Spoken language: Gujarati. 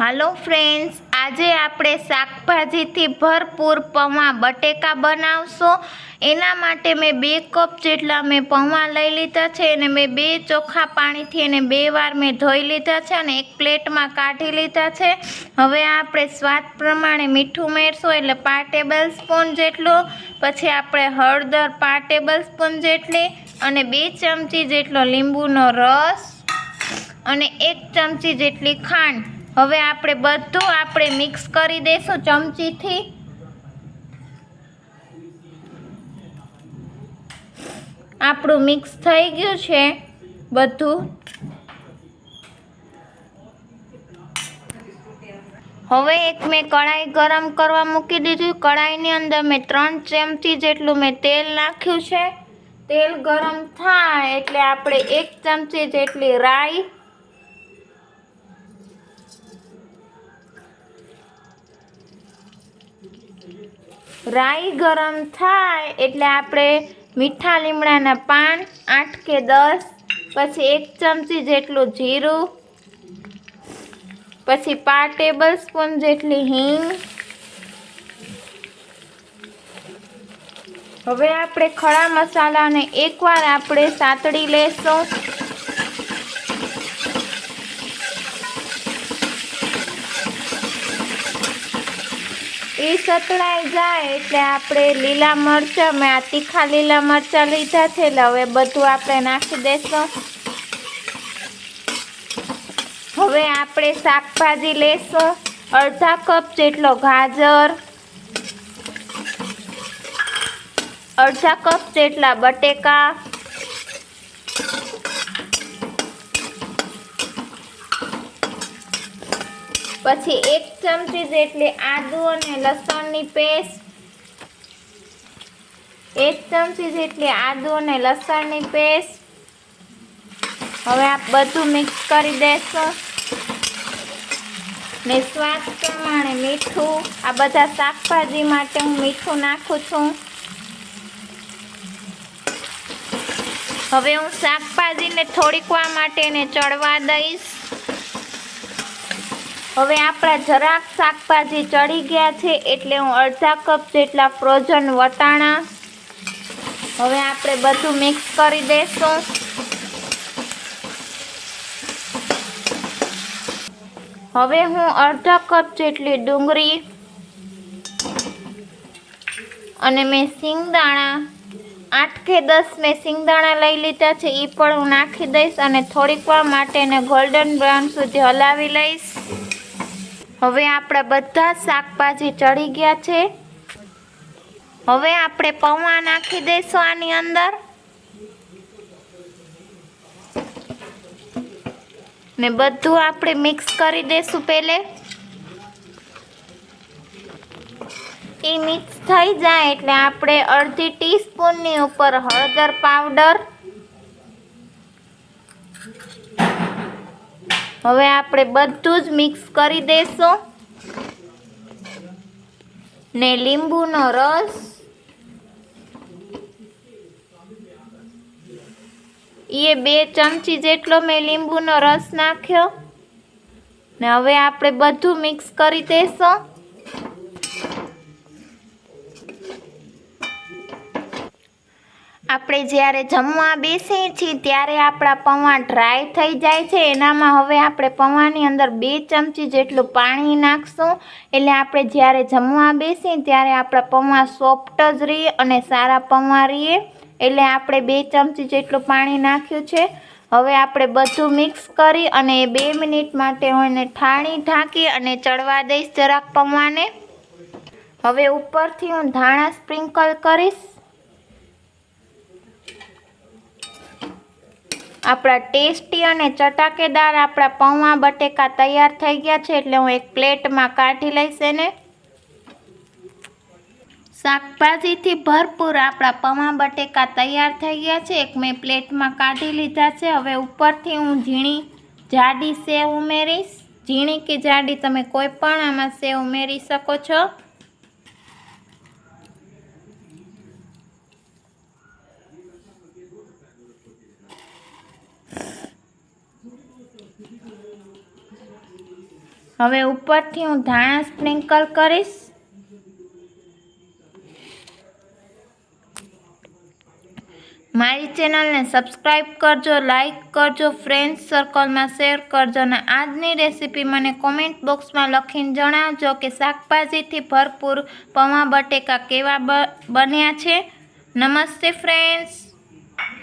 હાલો ફ્રેન્ડ્સ, આજે આપણે શાકભાજીથી ભરપૂર પૌવા બટેકા બનાવશો. એના માટે મેં બે કપ જેટલા મેં પૌવા લઈ લીધા છે અને મેં બે ચોખ્ખા પાણીથી એને બે વાર મેં ધોઈ લીધા છે અને એક પ્લેટમાં કાઢી લીધા છે. હવે આપણે સ્વાદ પ્રમાણે મીઠું મેળશું એટલે પાંચ ટેબલ સ્પૂન જેટલું, પછી આપણે હળદર પાંચ ટેબલ સ્પૂન જેટલી અને બે ચમચી જેટલો લીંબુનો રસ અને એક ચમચી જેટલી ખાંડ. હવે આપણે બધું આપણે મિક્સ કરી દઈશું ચમચીથી. આપણું મિક્સ થઈ ગયું છે બધું. હવે એક મેં કઢાઈ ગરમ કરવા મૂકી દીધું. કઢાઈની અંદર મેં ત્રણ ચમચી જેટલું મેં તેલ નાખ્યું છે. તેલ ગરમ થાય એટલે આપણે એક ચમચી જેટલી રાઈ રાઈ ગરમ થાય એટલે આપણે મીઠા લીમડાના પાન આઠ કે દસ, પછી એક ચમચી જેટલું જીરું, પછી પાંચ ટેબલ સ્પૂન જેટલી હિંગ. હવે આપણે ખડા મસાલાને એકવાર આપણે સાતડી લેશું. એ સતળાઈ જાય એટલે આપણે લીલા મરચાં, મેં આ તીખા લીલા મરચાં લીધા છે, એટલે હવે બધું આપણે નાખી દઈશું હવે આપણે શાકભાજી લેશું, અડધા કપ જેટલો ગાજર, અડધા કપ જેટલા બટેકા પછી એક ચમચી જેટલી આદુ અને લસણની પેસ્ટ, એક ચમચી જેટલી આદુ અને લસણની પેસ્ટ. હવે આ બધું મિક્સ કરી દેશું. ને સ્વાદ પ્રમાણે મીઠું, આ બધા શાકભાજી માટે હું મીઠું નાખું છું. હવે હું શાકભાજીને થોડીક વાર માટે એને ચડવા દઈશ. હવે આપણા જરાક શાકભાજી ચડી ગયા છે એટલે હું અડધા કપ જેટલા ફ્રોઝન વટાણા હવે આપણે બધું મિક્સ કરી દઈશું. હવે હું અડધા કપ જેટલી ડુંગળી અને મેં સિંગદાણા આઠ કે દસ મેં સિંગદાણા લઈ લીધા છે એ પણ હું નાખી દઈશ અને થોડીક વાર માટે ગોલ્ડન બ્રાઉન સુધી હલાવી લઈશ. હવે આપણા બધા શાકભાજી ચડી ગયા છે. હવે આપણે પૌવા નાખી દઈશું આની અંદર. ને બધું આપણે મિક્સ કરી દઈશું પહેલે. એ મિક્સ થઈ જાય એટલે આપણે અડધી ટીસ્પૂનની ઉપર હળદર પાવડર. હવે આપણે બધું જ મિક્સ કરી દઈશું ને લીંબુનો રસ. એ બે ચમચી જેટલો મેં લીંબુનો રસ નાખ્યો. ને હવે આપણે બધું મિક્સ કરી દઈશું આપણે જ્યારે જમવા બેસીએ છીએ ત્યારે આપણા પૌવા ડ્રાય થઈ જાય છે. એનામાં હવે આપણે પૌવાની અંદર બે ચમચી જેટલું પાણી નાખશું. એટલે આપણે જ્યારે જમવા બેસીએ ત્યારે આપણા પૌવા સોફ્ટ જ રહીએ અને સારા પૌવા રહીએ. એટલે આપણે બે ચમચી જેટલું પાણી નાખ્યું છે. હવે આપણે બધું મિક્સ કરી અને બે મિનિટ માટે હું એને ઠાણી ઢાંકી અને ચડવા દઈશ જરાક પૌવાને હવે ઉપરથી હું ધાણા સ્પ્રિંકલ કરીશ. આપણા ટેસ્ટી અને ચટાકેદાર આપણા પૌવા બટેકા તૈયાર થઈ ગયા છે એટલે હું એક પ્લેટમાં કાઢી લઈશ એને. શાકભાજીથી ભરપૂર આપણા પૌવા બટેકા તૈયાર થઈ ગયા છે. એક મેં પ્લેટમાં કાઢી લીધા છે. હવે ઉપરથી હું ઝીણી જાડી સેવ ઉમેરીશ. ઝીણી કે જાડી તમે કોઈ પણ આમાં સેવ ઉમેરી શકો છો. હવે ઉપરથી હું ધાણા સ્પ્રિંકલ કરીશ. મારી ચેનલને સબસ્ક્રાઈબ કરજો લાઈક કરજો ફ્રેન્ડ સર્કલમાં શેર કરજો અને આજની રેસીપી મને કોમેન્ટ બોક્સમાં લખીને જણાવજો કે શાકભાજીથી ભરપૂર પૌવા બટેકા કેવા બન્યા છે. નમસ્તે, ફ્રેન્ડ્સ.